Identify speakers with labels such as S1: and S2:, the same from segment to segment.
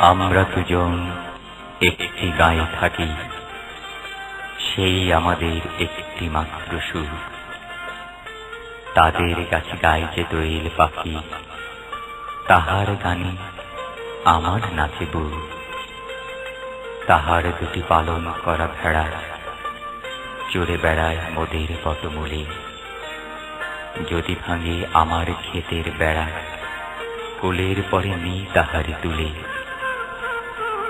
S1: আমরা দুজন একটি গায়ে থাকি, সেই আমাদের একটি মাত্র সুর। তাদের কাছে গায়ে যে দোয়েল পাখি, তাহার গানে আমার নাচে বুক তাহার দুটি পালন করা ভেড়া চড়ে বেড়ায় মোদের পটমূলে। যদি ভাঙে আমার ক্ষেতের বেড়া কোলের পরে নি তাহারে তুলে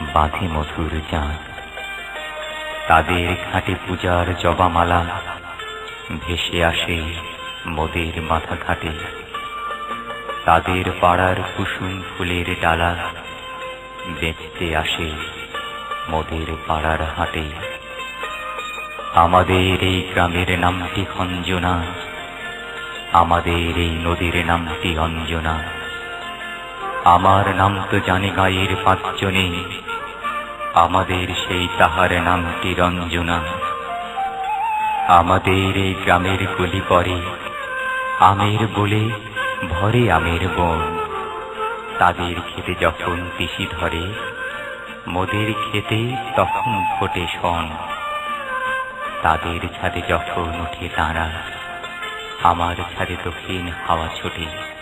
S1: বাঁধে মধুর চাঁদ। তাদের ঘাটে পূজার জবামালা। ভেসে আসে মোদের মাথা ঘাটে। তাদের পাড়ার কুসুম ফুলের ডালা। বেচতে আসে মোদের পাড়ার হাটে। আমাদের এই গ্রামের নামটি খঞ্জনা। আমাদের এই নদীর নামটি অঞ্জনা। আমার নাম তো জানে গায়ের পাঁচজনে আমাদের সেই তাহার নামটি রঞ্জনা। আমাদের এই গ্রামের গলি পরে আমের বলে ভরে আমের বন। তাদের খেতে যখন পিসি ধরে, মোদের খেতে তখন ফোটে শন। তাদের ছাদে যখন ওঠে তারা, আমার ছাদে দক্ষিণ হাওয়া ছোটে।